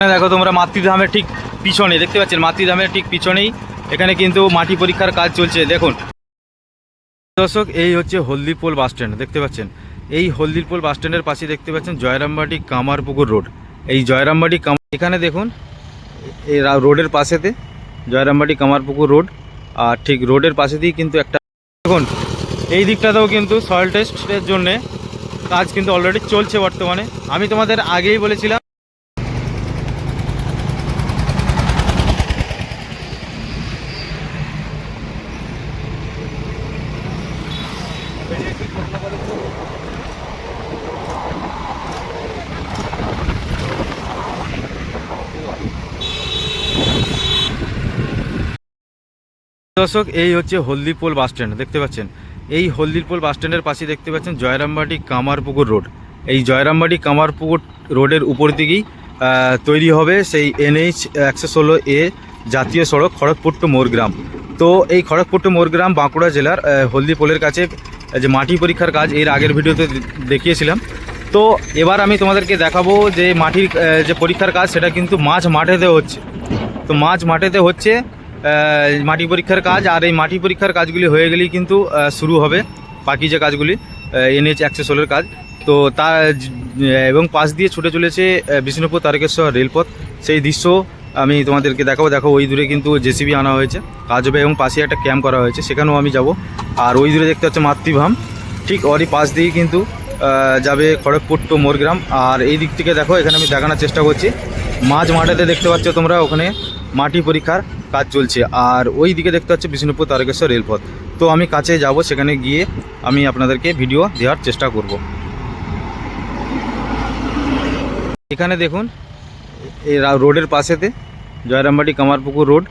দেখো তোমরা মাতৃধামের ঠিক পিছনে দেখতে পাচ্ছেন? মাতৃধামের ঠিক পিছনেই এখানে কিন্তু মাটি পরীক্ষার কাজ চলছে, দেখুন। দর্শক, এই হচ্ছে হলদিপোল বাস স্ট্যান্ড, দেখতে পাচ্ছেন? এই হলদিপোল বাস স্ট্যান্ডের পাশে দেখতে পাচ্ছেন জয়রামবাটি কামারপুকুর রোড। এই জয়রামবাটি কাম এখানে দেখুন এই রোডের পাশেতে জয়রামবাটি কামারপুকুর রোড, আর ঠিক রোডের পাশে দিয়ে কিন্তু একটা দেখুন, এই দিকটাতেও কিন্তু সয়েল টেস্টের জন্যে কাজ কিন্তু অলরেডি চলছে বর্তমানে। আমি তোমাদের আগেই বলেছিলাম দর্শক, এই হচ্ছে হলদিপোল বাস স্ট্যান্ড, দেখতে পাচ্ছেন? এই হলদিপোল বাস স্ট্যান্ডের পাশে দেখতে পাচ্ছেন জয়রামবাটি কামারপুকুর রোড। এই জয়রামবাটি কামারপুকুর রোডের উপর দিকেই তৈরি হবে সেই এনএইচ একশো ষোলো এ জাতীয় সড়ক খড়গপুর টু মোরগ্রাম তো এই খড়গপুর মোরগ্রাম বাঁকুড়া জেলার হলদিপোলের কাছে যে মাটি পরীক্ষার কাজ এর আগের ভিডিওতে দেখিয়েছিলাম। তো এবার আমি তোমাদেরকে দেখাবো যে মাটির যে পরীক্ষার কাজ সেটা কিন্তু মাঝ মাঠেতে হচ্ছে। তো মাঝ মাঠেতে হচ্ছে মাটি পরীক্ষার কাজ আর এই মাটি পরীক্ষার কাজগুলি হয়ে গেলেই কিন্তু শুরু হবে বাকি যে কাজগুলি এনএইচ একশো ষোলোর কাজ। তো তা এবং পাশ দিয়ে ছুটে চলেছে বিষ্ণুপুর তারকেশ্বর রেলপথ। সেই দৃশ্য আমি তোমাদেরকে দেখাবো। দেখো, ওই দূরে কিন্তু জেসিবি আনা হয়েছে। কাজ হবে এবং পাশে একটা ক্যাম্প করা হয়েছে। সেখানেও আমি যাব। আর ওই দূরে দেখতে হচ্ছে মাতৃভাম। ঠিক ওরই পাশ দিয়েই কিন্তু যাবে খড়গপুর টু মোরগ্রাম। আর এই দিক থেকে দেখো, এখানে আমি দেখানোর চেষ্টা করছি। মাঝ মাঠেতে দেখতে পাচ্ছ তোমরা, ওখানে মাটি পরীক্ষার কাজ চলছে। আর ওই দিকে দেখতে পাচ্ছ বিষ্ণুপুর তারকেশ্বর রেলপথ। তো আমি কাছে যাব, সেখানে গিয়ে আমি আপনাদেরকে ভিডিও দেওয়ার চেষ্টা করব। এখানে দেখুন এই রোডের পাশেতে, জয়রামবাটি কামারপুকুর রোড।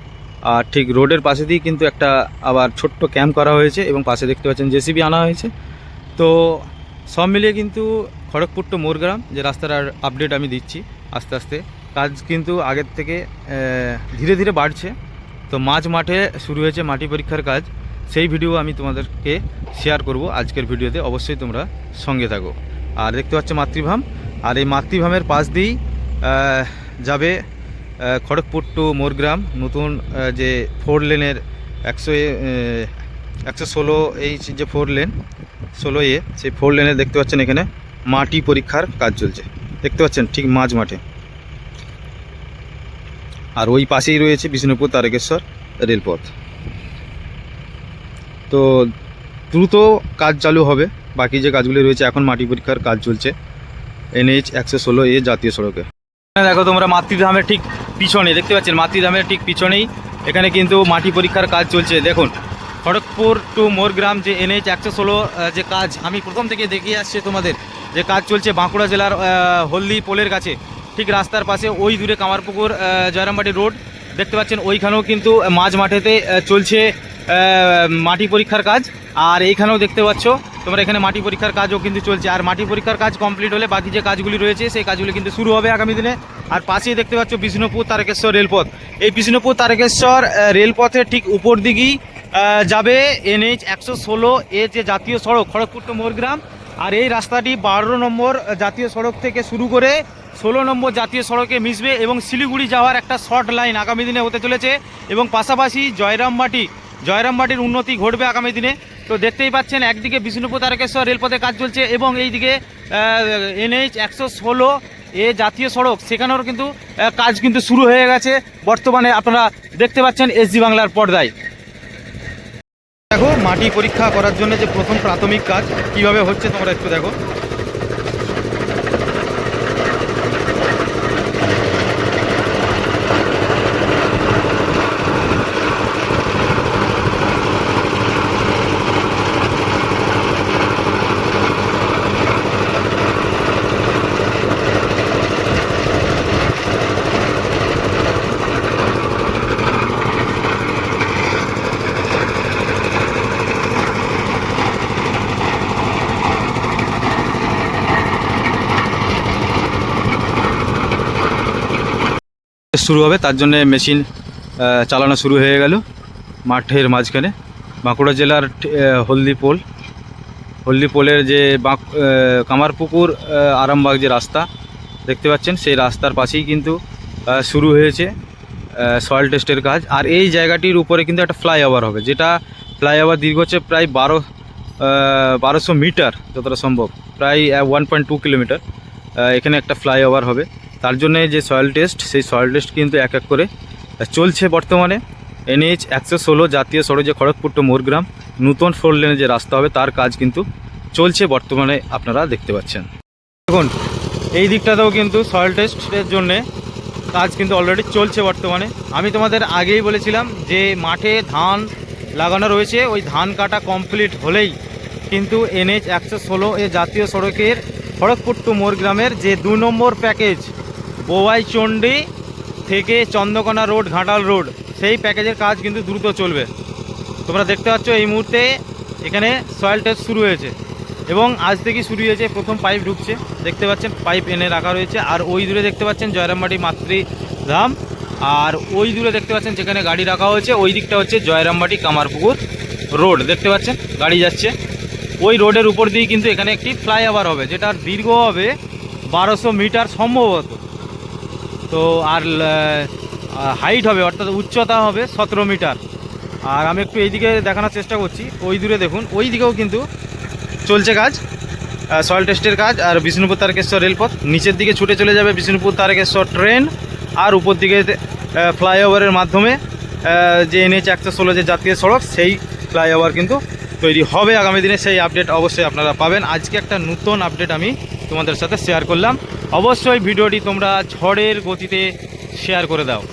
আর ঠিক রোডের পাশে দিয়ে কিন্তু একটা আবার ছোট্ট ক্যাম্প করা হয়েছে এবং পাশে দেখতে পাচ্ছেন জেসিবি আনা হয়েছে। তো সব মিলিয়ে কিন্তু খড়গপুর টু মোরগ্রাম, যে রাস্তার আপডেট আমি দিচ্ছি আস্তে আস্তে। কাজ কিন্তু আগের থেকে ধীরে ধীরে বাড়ছে। তো মাঝ মাঠে শুরু হয়েছে মাটি পরীক্ষার কাজ। সেই ভিডিও আমি তোমাদেরকে শেয়ার করব আজকের ভিডিওতে, অবশ্যই তোমরা সঙ্গে থাকো। আর দেখতে পাচ্ছ মাতৃভাম। আর এই মাতৃভামের পাশ দিয়েই যাবে খড়গপুর টু মোরগ্রাম, নতুন যে ফোর লেনের একশো একশো ষোলো এই যে ফোর লেন ষোলো এ সেই ফোর লেনে দেখতে পাচ্ছেন এখানে মাটি পরীক্ষার কাজ চলছে। দেখতে পাচ্ছেন ঠিক মাঝ মাঠে। আর ওই পাশেই রয়েছে বিষ্ণুপুর তারকেশ্বর রেলপথ। তো দ্রুত কাজ চালু হবে, বাকি যে কাজগুলি রয়েছে এখন মাটি পরীক্ষার কাজ চলছে এনএইচ একশো ষোলো এ জাতীয় সড়কে। দেখো তোমরা মাতৃধামের ঠিক পিছনে দেখতে পাচ্ছেন? মাতৃধামের ঠিক পিছনেই এখানে কিন্তু মাটি পরীক্ষার কাজ চলছে। দেখুন, খড়গপুর টু মোরগ্রাম যে এনএইচ একশো ষোলো যে কাজ, আমি প্রথম থেকে দেখিয়ে আসছি তোমাদের, যে কাজ চলছে বাঁকুড়া জেলার হলদি পোলের কাছে। ঠিক রাস্তার পাশে, ওই দূরে কামারপুকুর জয়রামবাটি রোড। দেখতে পাচ্ছেন, ওইখানেও কিন্তু মাঝ মাঠেতে চলছে মাটি পরীক্ষার কাজ, আর এইখানেও দেখতে পাচ্ছ, তোমরা এখানে মাটি পরীক্ষার কাজও কিন্তু চলছে। আর মাটি পরীক্ষার কাজ কমপ্লিট হলে বাকি যে কাজগুলি রয়েছে, সেই কাজগুলি কিন্তু শুরু হবে আগামী দিনে। আর পাশেই দেখতে পাচ্ছ বিষ্ণুপুর তারকেশ্বর রেলপথ। এই বিষ্ণুপুর তারকেশ্বর রেলপথের ঠিক উপর দিকেই যাবে এনএইচ একশো ষোলো এ যে জাতীয় সড়ক, খড়গপুর টু মোরগ্রাম। আর এই রাস্তাটি বারো নম্বর জাতীয় সড়ক থেকে শুরু করে ষোলো নম্বর জাতীয় সড়কে মিশবে এবং শিলিগুড়ি যাওয়ার একটা শর্ট লাইন আগামী দিনে হতে চলেছে। এবং পাশাপাশি জয়রামবাটি জয়রামবাটির উন্নতি ঘটবে আগামী দিনে। তো দেখতেই পাচ্ছেন, একদিকে বিষ্ণুপুর তারকেশ্বর রেলপথে কাজ চলছে এবং এইদিকে এনএইচ একশো ষোলো এ জাতীয় সড়ক, সেখানেও কিন্তু কাজ কিন্তু শুরু হয়ে গেছে। বর্তমানে আপনারা দেখতে পাচ্ছেন এসজি বাংলার পর্দায়। দেখো, মাটি পরীক্ষা করার জন্য যে প্রথম প্রাথমিক কাজ, কীভাবে হচ্ছে তোমরা একটু দেখো। শুরু হবে, তার জন্য মেশিন চালানো শুরু হয়ে গেল মাঠের মাঝখানে। বাঁকুড়া জেলার হলদি পোল। হলদি পোলের যে বাঁক কামারপুকুর আরামবাগ যে রাস্তা, দেখতে পাচ্ছেন, সেই রাস্তার পাশেই কিন্তু শুরু হয়েছে সয়েল টেস্টের কাজ। আর এই জায়গাটির উপরে কিন্তু একটা ফ্লাইওভার হবে, যেটা ফ্লাইওভার দীর্ঘ হচ্ছে প্রায় বারো বারোশো মিটার, যতটা সম্ভব, প্রায় ওয়ান পয়েন্ট টু কিলোমিটার এখানে একটা ফ্লাইওভার হবে। তার জন্য যে সয়েল টেস্ট সেই সয়েল টেস্ট কিন্তু এক এক করে চলছে বর্তমানে। এনএইচ একশো ষোলো জাতীয় সড়ক যে খড়গপুর টু মোরগ্রাম, নূতন ফোর লেনে যে রাস্তা হবে, তার কাজ কিন্তু চলছে বর্তমানে আপনারা দেখতে পাচ্ছেন। দেখুন, এই দিকটাতেও কিন্তু সয়েল টেস্টের জন্যে কাজ কিন্তু অলরেডি চলছে বর্তমানে। আমি তোমাদের আগেই বলেছিলাম যে মাঠে ধান লাগানো রয়েছে, ওই ধান কাটা কমপ্লিট হলেই কিন্তু এনএইচ একশো ষোলো এ জাতীয় সড়কের খড়গপুর টু মোরগ্রামের যে দু নম্বর প্যাকেজ বোয়াইচন্ডী থেকে চন্দ্রকোনা রোড, ঘাটাল রোড, সেই প্যাকেজের কাজ কিন্তু দ্রুত চলবে। তোমরা দেখতে পাচ্ছ এই মুহূর্তে এখানে সয়েল টেস্ট শুরু হয়েছে এবং আজ থেকেই শুরু হয়েছে, প্রথম পাইপ ঢুকছে। দেখতে পাচ্ছেন পাইপ এনে রাখা রয়েছে। আর ওই দূরে দেখতে পাচ্ছেন জয়রামবাটি মাতৃধাম আর ওই দূরে দেখতে পাচ্ছেন যেখানে গাড়ি রাখা হয়েছে, ওই দিকটা হচ্ছে জয়রামবাটি কামারপুকুর রোড। দেখতে পাচ্ছেন, গাড়ি যাচ্ছে। ওই রোডের উপর দিয়ে কিন্তু এখানে একটি ফ্লাইওভার হবে যেটার দীর্ঘ হবে বারোশো মিটার সম্ভবত। তো আর হাইট হবে, অর্থাৎ উচ্চতা হবে সতেরো মিটার। আর আমি একটু এইদিকে দেখানোর চেষ্টা করছি, ওই দূরে দেখুন, ওই দিকেও কিন্তু চলছে কাজ সয়েল টেস্টের কাজ, আর বিষ্ণুপুর তারকেশ্বর রেলপথ। নিচের দিকে ছুটে চলে যাবে বিষ্ণুপুর তারকেশ্বর ট্রেন আর উপর দিকে ফ্লাইওভারের মাধ্যমে যে এনএইচ একশো ষোলো যে জাতীয় সড়ক, সেই ফ্লাইওভার কিন্তু তৈরি হবে। আগামী দিনে সেই আপডেট অবশ্যই আপনারা পাবেন। আজকে একটা নতুন আপডেট আমি তোমাদের সাথে শেয়ার করলাম। অবশ্যই ভিডিওটি তোমরা ঝড়ের গতিতে শেয়ার করে দাও।